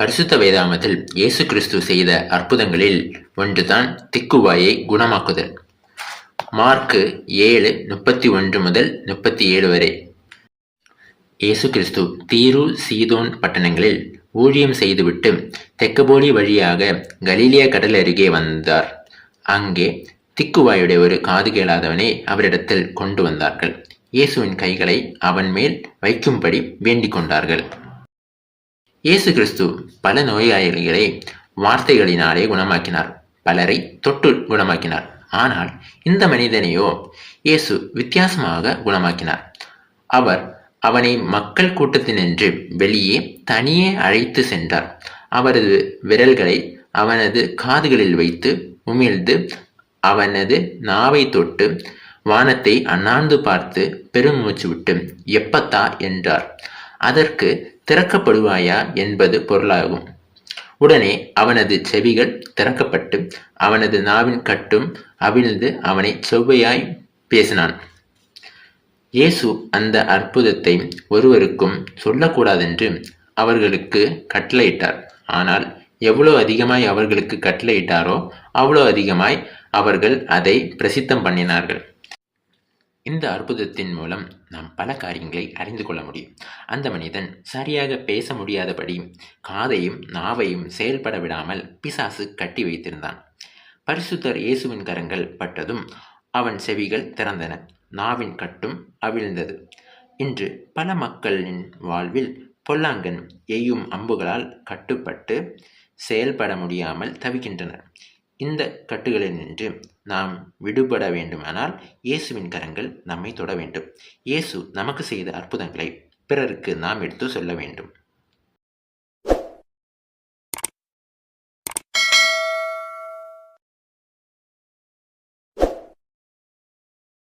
பரிசுத்த வேதாமத்தில் இயேசு கிறிஸ்து செய்த அற்புதங்களில் ஒன்றுதான் திக்குவாயை குணமாக்குதல். மார்க்கு ஏழு முப்பத்தி ஒன்று முதல் முப்பத்தி ஏழு வரை. இயேசு கிறிஸ்து தீரு சீதோன் பட்டணங்களில் ஊழியம் செய்துவிட்டு தெக்கபோலி வழியாக கலீலியா கடல் அருகே வந்தார். அங்கே திக்குவாயுடைய ஒரு காது கேளாதவனை அவரிடத்தில் கொண்டு வந்தார்கள். இயேசுவின் கைகளை அவன் மேல் வைக்கும்படி வேண்டிக் கொண்டார்கள். இயேசு கிறிஸ்து பல நோயாளிகளை வார்த்தைகளினாலே குணமாக்கினார். பலரை தொட்டு குணமாக்கினார். ஆனால் இந்த மனிதனையோ இயேசு வித்தியாசமாக குணமாக்கினார். அவர் அவனை மக்கள் கூட்டத்தினின்று வெளியே தனியே அழைத்து சென்றார். அவரது விரல்களை அவனது காதுகளில் வைத்து உமிழ்ந்து அவனது நாவை தொட்டு வானத்தை அண்ணாந்து பார்த்து பெருமூச்சு விட்டு எப்பத்தா? என்றார். அதற்கு திறக்கப்படுவாயா என்பது பொருளாகும். உடனே அவனது செவிகள் திறக்கப்பட்டு அவனது நாவின் கட்டும் அவிழ்ந்து அவனை செவ்வையாய் பேசினான். இயேசு அந்த அற்புதத்தை ஒருவருக்கும் சொல்லக்கூடாதென்று அவர்களுக்கு கட்டளையிட்டார். ஆனால் எவ்வளோ அதிகமாய் அவர்களுக்கு கட்டளையிட்டாரோ அவ்வளோ அதிகமாய் அவர்கள் அதை பிரசித்தம் பண்ணினார்கள். இந்த அற்புதத்தின் மூலம் நாம் பல காரியங்களை அறிந்து கொள்ள முடியும். அந்த மனிதன் சரியாக பேச முடியாதபடி காதையும் நாவையும் செயல்பட விடாமல் பிசாசு கட்டி வைத்திருந்தான். பரிசுத்தர் இயேசுவின் கரங்கள் பட்டதும் அவன் செவிகள் திறந்தன. நாவின் கட்டும் அவிழ்ந்தது. இன்று பல மக்களின் வாழ்வில் பொல்லாங்கன் எய்யும் அம்புகளால் கட்டுப்பட்டு செயல்பட முடியாமல் தவிக்கின்றனர். இந்த கட்டுகளினின்று நாம் விடுபட வேண்டுமானால் இயேசுவின் கரங்கள் நம்மை தொட வேண்டும். இயேசு நமக்கு செய்த அற்புதங்களை பிறருக்கு நாம் எடுத்து சொல்ல வேண்டும்.